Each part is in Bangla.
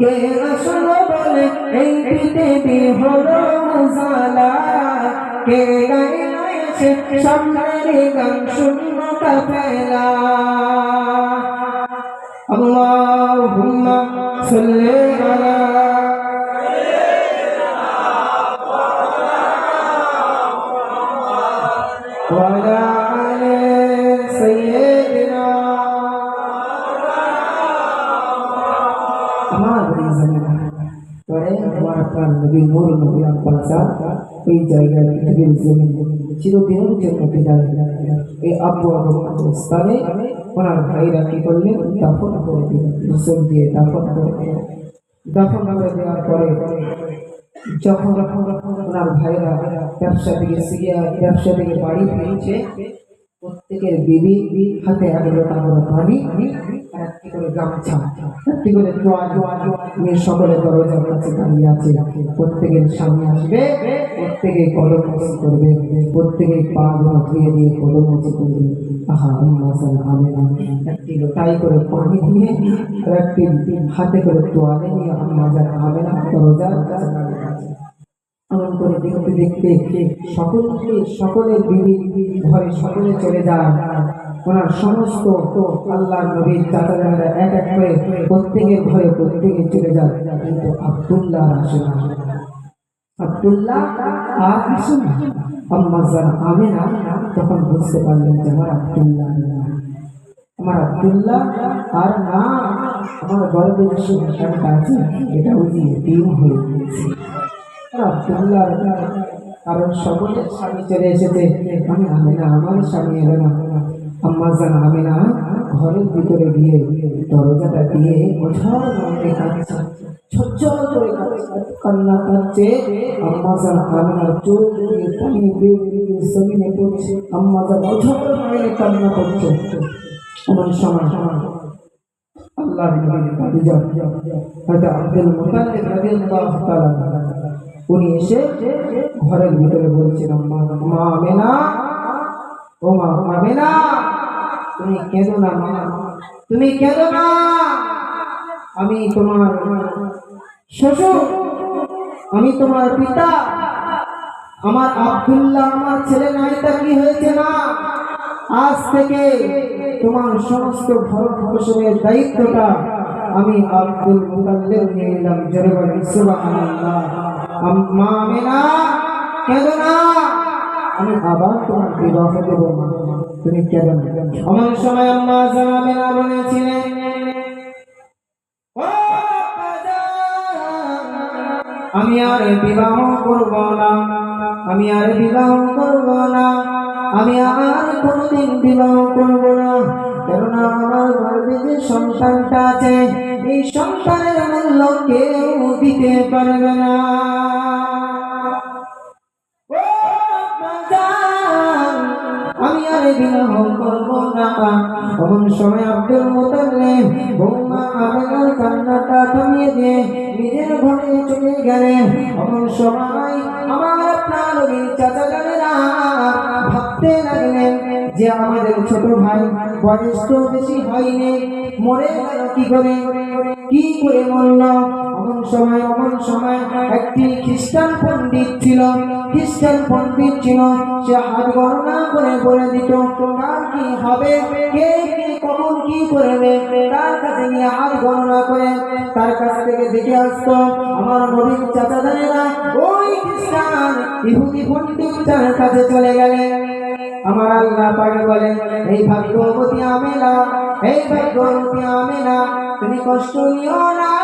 কে আসল বলে এই পৃথিবী হলো জালা কে গাইছে সামনের গান শূন্য কাফেলা আল্লাহুম্মা সাল্লি আলা وعلى আমার নবী নূর, নবী আব্বাসা এই জায়গায় পৃথিবীর জমি চিরদিনের জন্য বিদায় এই আব্বু আব্বু স্থানে ওনার ভাইরা কি করলেন? দাফন করে দিলেন মুসল দিয়ে দাফন করে দিলেন। দাফন করে দেওয়ার পরে যখন ওনার ভাইরা ব্যবসা থেকে সিরিয়া ব্যবসা থেকে বাড়ি ফিরছে প্রত্যেকের বিবি হাতে এক করে পানি করে নিয়ে সকলে প্রত্যেকের আসবে, প্রত্যেকে করবে, প্রত্যেকে পা ধুয়ে দিয়ে করবে। একটি লোটাই করে আর একটি হাতে করে তোয়ালে নিয়ে আম্মা জান আমেনা দরজার দেখতে দেখতে সকলকে সকলের বিবি ঘরে সকলে চলে যায় ওনার সমস্ত আল্লাহ নবীর চাচারা এক এক করে প্রত্যেকের ঘরে প্রত্যেকে চলে যায় কিন্তু আব্দুল্লাহ আসে না আর আসে না। আম্মাজান আমেনা, তখন বুঝতে পারলেন যে আমার আব্দুল্লাহ আমার আব্দুল্লাহ আর না। আমার গর্বের যে সন্তানটা আছে, এটা উনি দিন হয়ে গিয়েছে। আব্দুল্লাহ কারণ সকলের স্বামী চলে এসেছে। আমি আমি না আমার স্বামী এলো না। আম্মা জান আমি না ঘরের ভিতরে গিয়ে দরজাটা দিয়ে ওঝার মনে কাঁদছে। ঝরঝর করে কান্না কাঁদছে। আম্মা জান আমিনার চোখ কান্না করছে। এমন সময় আল্লাহ হযরত আব্দুল রাদিয়াল্লাহু তাআলা উনি এসে ঘরের ভিতরে বলছেন মা মা ও মা আমেনা তুমি কেঁদো না, মা, তুমি কেঁদো না। আমি তোমার শ্বশুর, আমি তোমার পিতা। আমার আবদুল্লাহ, আমার ছেলে নাই তা কি হয়েছে না? আজ থেকে তোমার সমস্ত ভরণ পোষণের দায়িত্বটা আমি আব্দুল মুতাল্লিব নিয়ে নিলাম জোরে বলেন সুবহানাল্লাহ। আম্মা আমেনা কেঁদো না। আমি আবার তোমার বিবাহ দেব তুমি কেঁদো না। এমন সময় আম্মা জানাবেনা বলেছিলেন ও আব্বাজান, আমি আর বিবাহ করব না। আমি আর বিবাহ করব না। আমি আর কোনোদিন বিবাহ করব না। কেননা আমার গর্বে যে সন্তানটা আছে, এই সন্তানের মূল্য কেউ দিতে পারবে না। আমি আর বিবাহ করব না এমন সময় আব্দুল মুতাল্লিব বৌমা আমেনার কান্নাটা থামিয়ে দিয়ে নিজের ঘরে চলে গেলেন। এমন সময় যে আমাদের ছোট ভাই বয়স তো বেশি হয়নি, মরে গেল কি করে? কি করে মরল? অমন সময় অমন সময় একটি খ্রিস্টান পণ্ডিত ছিল। খ্রিস্টান পণ্ডিত ছিল, সে হাত গণনা করে বলে দিত কার কি হবে? কে কি কখন কি করবে? তার কাছে নিয়ে হাত গণনা করে তার কাছ থেকে দেখে আসতো, আমার নবীন চাচা জানেরা ওই খ্রিস্টান ইহুদি পণ্ডিতটার কাছে চলে গেলেন আমার আল্লাহ পাক বলে, এই ভাগ্যবতী আমেনা, এই ভাগ্যবতী আমেনা, তুমি কষ্ট নিও না।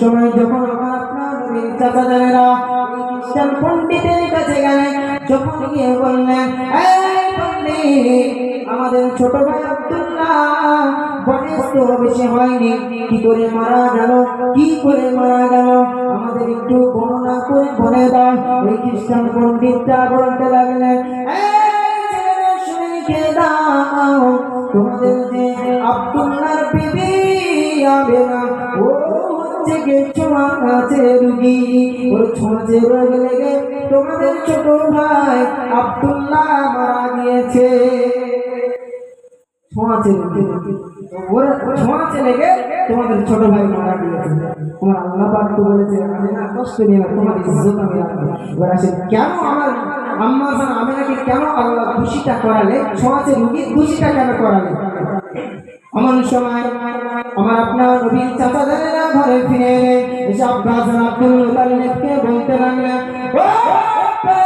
সময় যখন আপনার পণ্ডিতের কাছে গেলেন যখন গিয়ে বললেন আমাদের ছোট ভাই আব্দুল্লাহ বয়স তো বেশি হয়নি, কি করে মারা গেল, কি করে মারা গেল, আমাদের একটু বর্ণনা করে বলে দাও। ওই খ্রিস্টান পণ্ডিতরা বলতে লাগলেন হচ্ছে গে ছোঁয়াচে রুগী। ওর ছোঁয়াচে রোগ লেগে তোমাদের ছোট ভাই আব্দুল্লাহ মারা গিয়েছে। ছোঁয়াচে রোগী। ওরা ছোঁয়াচে লেগে তোমাদের ছোট ভাই মারা গিয়েছে। তোমার আল্লাহ পাক বলেছে আমি না কষ্ট নিয়ে তোমার ইজ্জত আমি রাখব। কেন আমার আম্মা আমি নাকি কেন আল্লাহ খুশিটা করালে ছোঁয়াচে রুগীর খুশিটা কেন করালে? এমন সময় আমার আপনার বলতে লাগলেন "ও